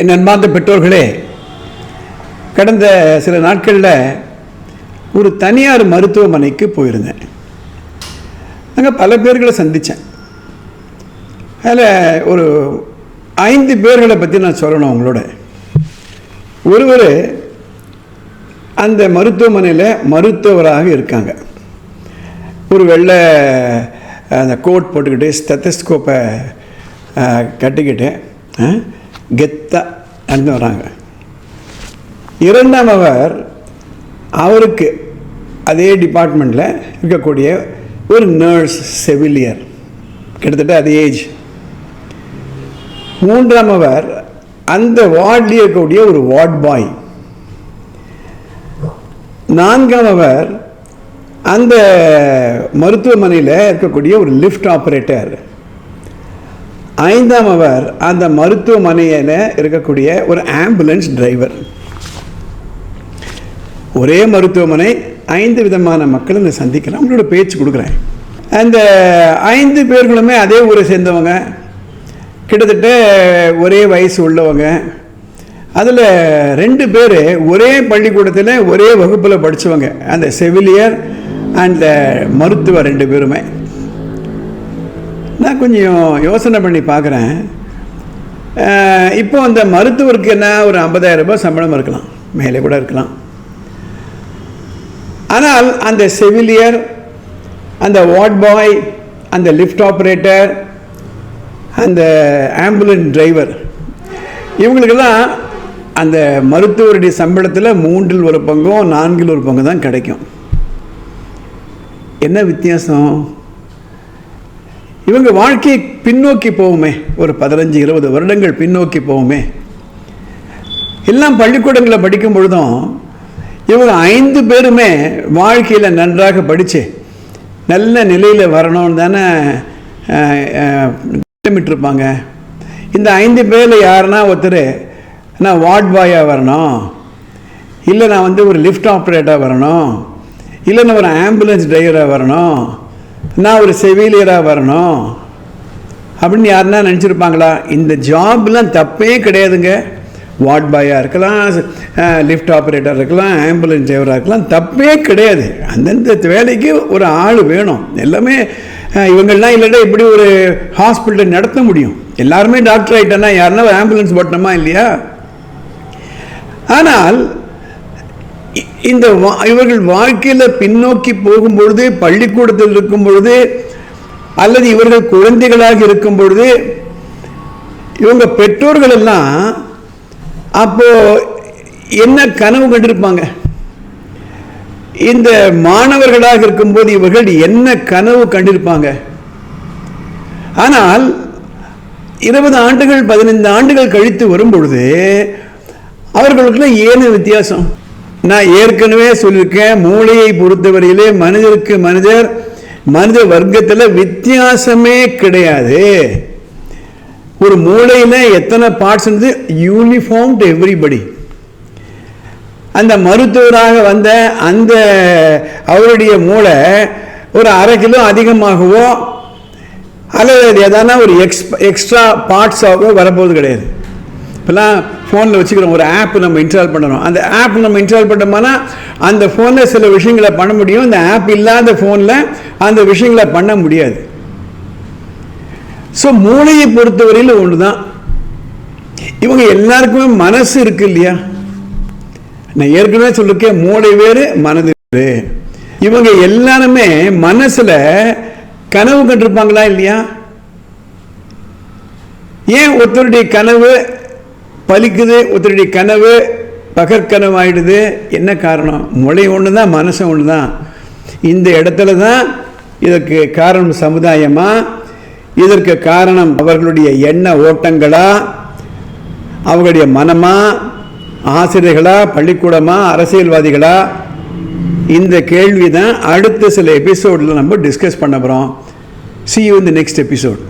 என் அன்பார்ந்த பெற்றோர்களே கடந்த சில நாட்களில் ஒரு தனியார் மருத்துவமனைக்கு போயிருந்தேன். அங்கே பல பேர்களை சந்தித்தேன் அதில் ஒரு ஐந்து பேர்களை பற்றி நான் சொல்லணும் அவங்களோட. ஒருவர் அந்த மருத்துவமனையில் மருத்துவராக இருக்காங்க. ஒரு வெள்ளை அந்த கோட் போட்டுக்கிட்டு ஸ்டெத்தஸ்கோப்பை கட்டிக்கிட்டு கெத்தாக கெத்தா நடந்து வராங்க. இரண்டாம் அவர் அவருக்கு அதே டிபார்ட்மெண்ட்டில் இருக்கக்கூடிய ஒரு நர்ஸ் செவிலியர். கிட்டத்தட்ட அதே ஏஜ் மூன்றாம் அவர் அந்த வார்டில் இருக்கக்கூடிய ஒரு வார்ட் பாய் நான்காம் அவர் அந்த மருத்துவமனையில் இருக்கக்கூடிய ஒரு லிஃப்ட் ஆப்ரேட்டர் ஐந்தாம் அவர் அந்த மருத்துவமனையில் இருக்கக்கூடிய ஒரு ஆம்புலன்ஸ் டிரைவர் ஒரே மருத்துவமனை ஐந்து விதமான மக்களை நான் சந்திக்கிறேன் அவங்களோட பேச்சு கொடுக்குறேன். அந்த ஐந்து பேர்களுமே அதே ஊரை சேர்ந்தவங்க. கிட்டத்தட்ட ஒரே வயசு உள்ளவங்க. அதில் ரெண்டு பேர் ஒரே பள்ளிக்கூடத்தில் ஒரே வகுப்பில் படித்தவங்க அந்த செவிலியர் அண்ட் மருத்துவர் ரெண்டு பேருமே. நான் கொஞ்சம் யோசனை பண்ணி பார்க்குறேன். இப்போ அந்த மருத்துவருக்கு என்ன ஒரு 50000 ரூபாய் சம்பளம் இருக்கலாம். மேலே கூட இருக்கலாம். ஆனால் அந்த செவிலியர் அந்த வார்ட் பாய் அந்த லிஃப்ட் ஆப்ரேட்டர் அந்த ஆம்புலன்ஸ் டிரைவர் இவங்களுக்கெல்லாம் அந்த மருத்துவருடைய சம்பளத்தில் மூன்றில் ஒரு பங்கும் நான்கில் ஒரு பங்கு தான் கிடைக்கும். என்ன வித்தியாசம்? இவங்க வாழ்க்கையை பின்னோக்கி போவோமே ஒரு பதினஞ்சு இருபது வருடங்கள் பின்னோக்கி போகுமே. எல்லாம் பள்ளிக்கூடங்களில் படிக்கும் பொழுதும் இவங்க ஐந்து பேருமே வாழ்க்கையில் நன்றாக படித்து நல்ல நிலையில் வரணும்னு தானே திட்டமிட்டிருப்பாங்க. இந்த ஐந்து பேரில் யாருன்னா ஒருத்தர் நான் வார்ட் பாயாக வரணும். இல்லை நான் வந்து ஒரு லிஃப்ட் ஆப்ரேட்டராக வரணும். இல்லை நான் ஒரு ஆம்புலன்ஸ் டிரைவராக வரணும். நான் ஒரு செவிலியராக வரணும். அப்படின்னு யாருன்னா நினச்சிருப்பாங்களா? இந்த ஜாப்லாம் தப்பே கிடையாதுங்க. வார்ட் பாயாக இருக்கலாம் லிஃப்ட் ஆப்ரேட்டர் இருக்கலாம் ஆம்புலன்ஸ் டிரைவராக இருக்கலாம் தப்பே கிடையாது. அந்தந்த வேலைக்கு ஒரு ஆள் வேணும். எல்லாமே இவங்கள்லாம் இவங்கெல்லாம் இல்லைன்னா இப்படி ஒரு ஹாஸ்பிட்டல் நடத்த முடியும். எல்லாருமே டாக்டர் ஆகிட்டேன்னா யாருன்னா ஆம்புலன்ஸ் போட்டணுமா இல்லையா? ஆனால் இந்த வா- இவர்கள் வாழ்க்கையில் பின்னோக்கி போகும்பொழுது பள்ளிக்கூடத்தில் இருக்கும் பொழுது அல்லது இவர்கள் குழந்தைகளாக இருக்கும் பொழுது இவங்க பெற்றோர்கள் எல்லாம் அப்போ என்ன கனவு கண்டிருப்பாங்க? இந்த மாணவர்களாக இருக்கும்போது இவர்கள் என்ன கனவு கண்டிருப்பாங்க? ஆனால் இருபது ஆண்டுகள் பதினைந்து ஆண்டுகள் கழித்து வரும் பொழுது அவர்களுக்குள்ள ஏன வித்தியாசம்? நான் ஏற்கனவே சொல்லியிருக்கேன் மூளையை பொறுத்தவரையிலே மனிதருக்கு மனிதர் மனித வர்க்கத்தில் வித்தியாசமே கிடையாது. ஒரு மூளையில் எத்தனை பார்ட்ஸ் இருந்து யூனிஃபார்ம் டு எவ்ரிபடி அந்த மருத்துவராக வந்த அந்த அவருடைய மூளை ஒரு அரை கிலோ அதிகமாகவோ அல்லது அது எதானா ஒரு எக்ஸ் எக்ஸ்ட்ரா பார்ட்ஸாகவோ வரப்போவது கிடையாது. இப்போலாம் ஃபோனில் வச்சுக்கிறோம் ஒரு ஆப் நம்ம இன்ஸ்டால் பண்ணணும். அந்த ஆப் நம்ம இன்ஸ்டால் பண்ணோம்னா அந்த ஃபோனில் சில விஷயங்களை பண்ண முடியும். இந்த ஆப் இல்லாத ஃபோனில் அந்த விஷயங்களை பண்ண முடியாது. ஸோ மூளையை பொறுத்தவரையில் ஒன்று தான் இவங்க எல்லாருக்குமே மனசு இருக்கு இல்லையா? நான் ஏற்கனவே சொல்லிருக்கேன் மூளை வேறு மனது வேறு. இவங்க எல்லாருமே மனசில் கனவு கண்டிருப்பாங்களா இல்லையா? ஏன் ஒருத்தருடைய கனவு பலிக்குது ஒருத்தருடைய கனவு பகற்கனவு ஆயிடுது என்ன காரணம்? மொழி ஒன்று தான் மனசு ஒன்று தான் இந்த இடத்துல தான் இதற்கு காரணம் சமுதாயமா? இதற்கு காரணம் அவர்களுடைய எண்ண ஓட்டங்களா? அவர்களுடைய மனமா? ஆசிரியர்களா? பள்ளிக்கூடமா? அரசியல்வாதிகளா? இந்த கேள்வி தான் அடுத்த சில எபிசோடில் நம்ம டிஸ்கஸ் பண்ண போகிறோம் சி யூ இந்த நெக்ஸ்ட் எபிசோட்